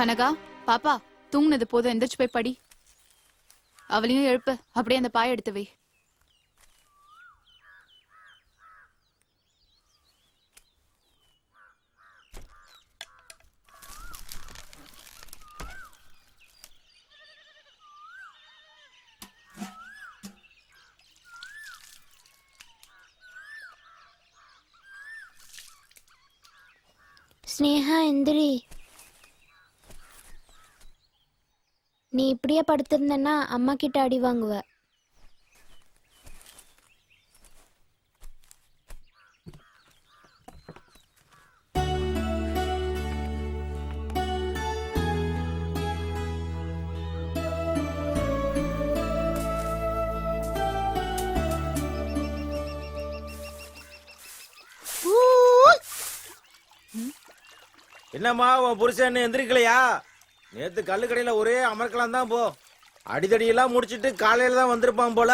கனகா பாப்பா தூங்குனது போதும் எந்திரிச்சு போய் படி. அவளையும் எழுப்பு அப்படியே அந்த பாய எடுத்து வை. ஸ்னேகா எந்திரி. நீ இப்படியே படுத்திருந்தன்னா அம்மா கிட்ட அடி வாங்குவ. என்னம்மா உன் புருஷன் எந்திரிக்கலையா? நேத்து கல்லுக்கடையில ஒரே அமர்க்கலாம் தான் போ. அடிதடியெல்லாம் முடிச்சிட்டு காலையில தான் வந்திருப்பான் போல.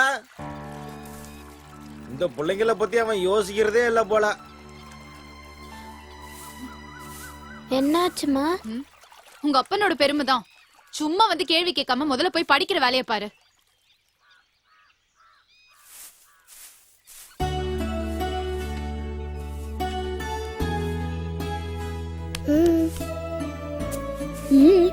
இந்த பிள்ளைங்கள பத்தி அவன் யோசிக்கிறதே இல்ல போல. என்னாச்சுமா? உங்க அப்பனோட பெருமை தான். சும்மா வந்து கேள்வி கேட்காம முதல்ல போய் படிக்கிற வேலையை பாரு. ம்.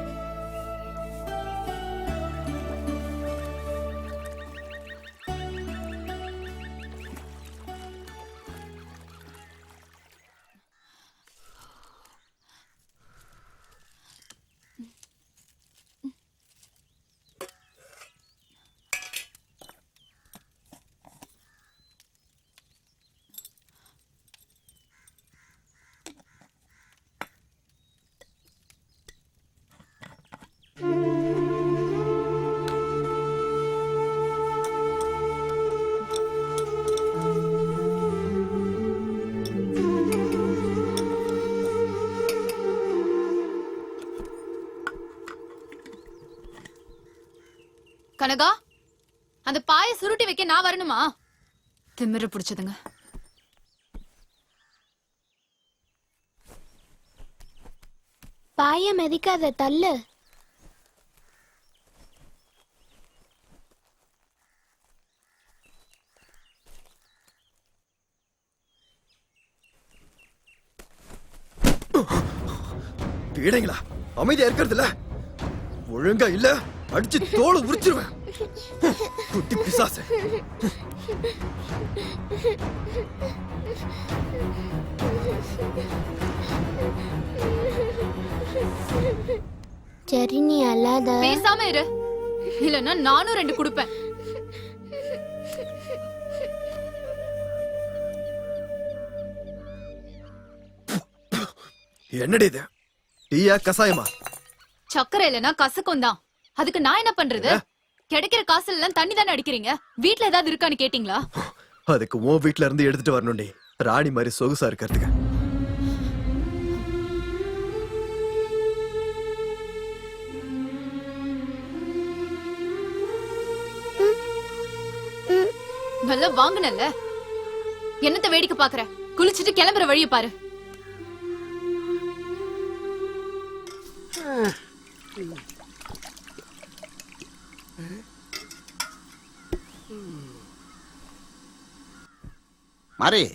கனகா அந்த பாய சுருட்டி வைக்க நான் வரணுமா? திமிரு பிடிச்சதுங்க. பாய மிதிக்காத தள்ளு. பீடைங்களா அமைதியா இருக்கிறது இல்ல ஒழுங்கா இல்ல. அடிச்சு தோலை உரிச்சிருவேன். குட்டி பிசாசு. சரி நீ அல்லாத பேசாம இரு. இல்லன்னா நானும் ரெண்டு கொடுப்பேன். என்னடி இது? டீயா கசாயமா? சக்கரை இல்லனா கசக்கும் தான் அதுக்கு நான் என்ன பண்றது? கிடைக்கிற காசுல எல்லாம் தண்ணி தானே அடிக்கிறீங்க? வீட்ல ஏதாவது இருக்கான்னு கேட்டீங்களா? அதுக்கு உன் வீட்ல இருந்து எடுத்துட்டு வரணும்டி. ராணி மாதிரி சொகுசா இருக்கிறதுக்கு. நல்லா வாங்குனல்ல? என்னத்த வேடிக்கை பாக்குற? குளிச்சிட்டு கிளம்புற வழிய பாரு. மாறி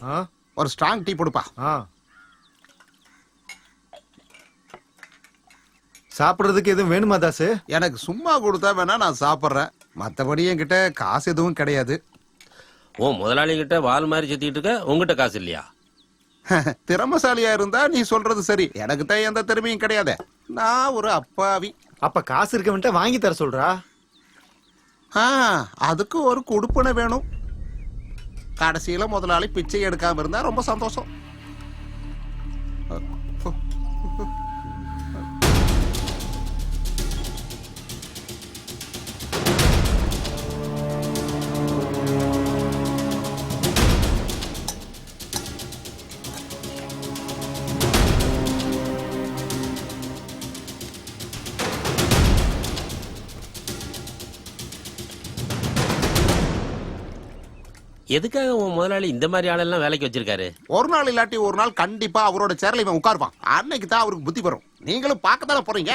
ஆ? ஒரு ஸ்ட்ராங் டீ போடுப்பா. ஆ. சாப்பிடுறதுக்கு எதுவும் வேணுமா தாசு? எனக்கு சும்மா கொடுத்தா வேணா நான் சாப்பிட்றேன். மற்றபடி என்கிட்ட காசு எதுவும் கிடையாது. ஓ முதலாளி கிட்ட வால் மாதிரி சுத்திட்டு இருக்க உங்ககிட்ட காசு இல்லையா? திறமசாலியா இருந்தா நீ சொல்றது சரி. எனக்கு தான் எந்த திறமையும் கிடையாது. நான் ஒரு அப்பாவி. அப்ப காசு இருக்கவன்ட்ட வாங்கி தர சொல்றா? ஆ அதுக்கு ஒரு கொடுப்பனை வேணும். கடைசியில் முதலாளி பிச்சை எடுக்காமல் இருந்தால் ரொம்ப சந்தோஷம். எதுக்காக உன் முதலாளி இந்த மாதிரி ஆளெல்லாம் வேலைக்கு வச்சிருக்காரு? ஒரு நாள் இல்லாட்டி ஒரு நாள் கண்டிப்பா அவரோட சேர்ல இவன் உட்காருவான். அன்னைக்கு தான் அவருக்கு புத்தி வரும். நீங்களும் பார்க்க தானே போறீங்க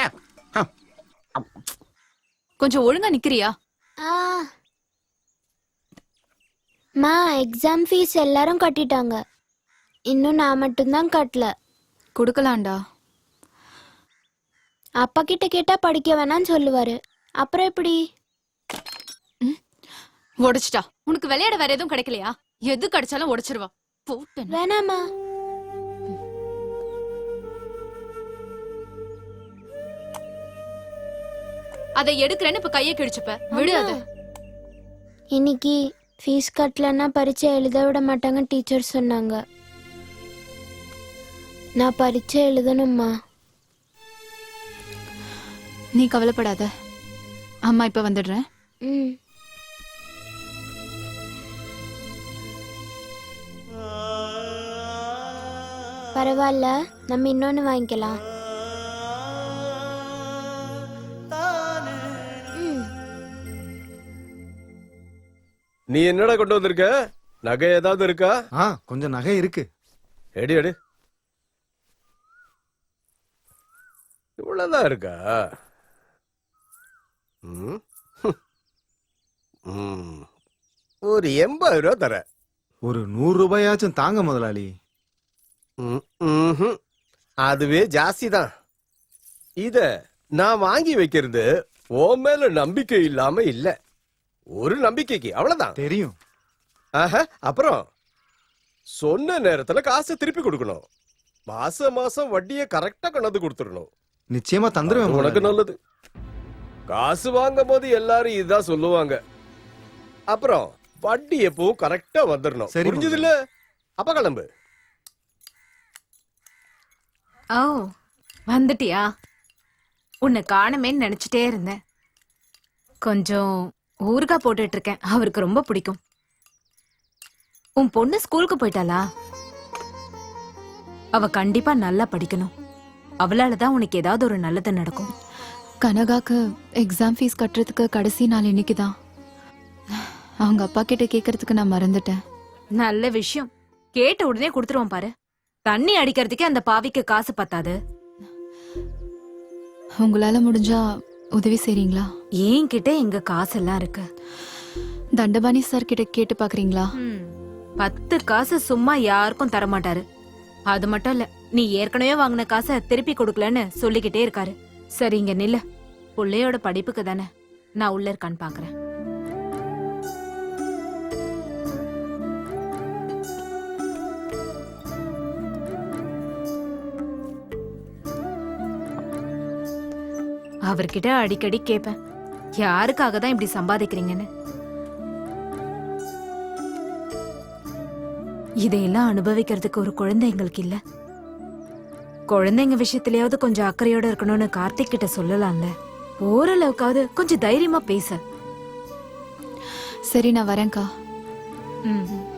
கொஞ்சம் ஒழுங்கா நிக்கிறியா? ஆ. மா எக்ஸாம் ஃபீஸ் எல்லாரும் கட்டிட்டாங்க. இன்னும் நான் மட்டும்தான் கட்டல. கொடுக்கலாம்டா. அப்பா கிட்ட கேட்டா படிக்க வேணாம்னு சொல்லுவாரு. அப்புறம் எப்படி? உடைச்சிட்டா. உனக்கு விளையாட வேற எதுவும் கிடைக்கலையா? எது கிடைச்சாலும் உடைச்சிருவா. போட்டேன் வேணாமா அதை எடுக்கிறேன்னு இப்ப கையை கிழிச்சுப்ப. விடு அது. இன்னைக்கு ஃபீஸ் கட்டலன்னா பரீட்சை எழுத விட மாட்டாங்க டீச்சர் சொன்னாங்க. நான் பரீட்சை எழுதணும்மா. நீ கவலைப்படாத. அம்மா இப்ப வந்துடுறேன். ம். பரவாயில்ல நம்ம இன்னொன்னு வாங்கிக்கலாம். நீ என்னடா கொண்டு வந்திருக்க? நகை ஏதாவது இருக்கா? ஆ கொஞ்சம் நகை இருக்கு. எடு எடு. இவ்வளவுதான் இருக்கா. ஒரு எண்பது ரூபா தர ஒரு நூறு ரூபாயாச்சும் தாங்க முதலாளி. அதுவே ஜாஸ்தி தான் இத நான் வாங்கி வைக்கிறது உன் மேல நம்பிக்கை இல்லாம இல்ல. ஒரு நம்பிக்கைக்கு அவ்வளவுதான். தெரியும். ஆஹா, அப்புறம் சொன்ன நேரத்துல காசை திருப்பி கொடுக்கணும். மாசம் மாசம் வட்டியை கரெக்டா கொண்டாந்து கொடுத்துடணும். நிச்சயமா தந்துருவேன் உனக்கு. நல்லது. காசு வாங்கும் போது எல்லாரும் இதுதான் சொல்லுவாங்க. அப்புறம் வட்டி எப்பவும் கரெக்டா வந்துடணும். புரிஞ்சது இல்ல அப்ப கிளம்பு. ஓ வந்துட்டியா? உன்னை காணுமேன்னு நினைச்சிட்டே இருந்தேன். கொஞ்சம் ஊறுகாய் போட்டுட்டு இருக்கேன் அவருக்கு ரொம்ப பிடிக்கும். உன் பொண்ணு ஸ்கூலுக்கு போயிட்டாளா? அவ கண்டிப்பா நல்லா படிக்கணும். அவளால தான் உனக்கு ஏதாவது ஒரு நல்லது நடக்கும். கனகாக்கு எக்ஸாம் ஃபீஸ் கட்டுறதுக்கு கடைசி நாள் இன்னைக்கு தான். அவங்க அப்பா கிட்ட கேக்குறதுக்கு நான் மறந்துட்டேன். நல்ல விஷயம். கேட்ட உடனே கொடுத்துருவான் பாரு. தண்ணி அடிக்கிறதுக்கே அந்த பாவிக்கு காசு பத்தாது. உங்களால முடிஞ்சா உதவி செய்றீங்களா? என்கிட்ட எங்க காசெல்லாம் இருக்கு? தண்டபாணி சார் கிட்ட கேட்டு பாக்குறீங்களா பத்து காசு சும்மா யாருக்கும் தரமாட்டாரு. அது மட்டும் இல்ல நீ ஏற்கனவே வாங்கின காசை திருப்பி கொடுக்கலன்னு சொல்லிக்கிட்டே இருக்காரு. சரி இங்க நில்லு. புள்ளையோட படிப்புக்கு தானே. நான் உள்ள இருக்கான்னு பாக்குறேன். அவர்கிட்ட அடிக்கடி கேட்பேன் யாருக்காக தான் இப்படி சம்பாதிக்கிறீங்கன்னு? இதையெல்லாம் அனுபவிக்கிறதுக்கு ஒரு குழந்தை எங்களுக்கு இல்ல. குழந்தைங்க விஷயத்திலயாவது கொஞ்சம் அக்கறையோட இருக்கணும்னு கார்த்திக் கிட்ட சொல்லலாம்ல. ஓரளவுக்காவது கொஞ்சம் தைரியமா பேச. சரி நான் வரேன்க்கா. ம்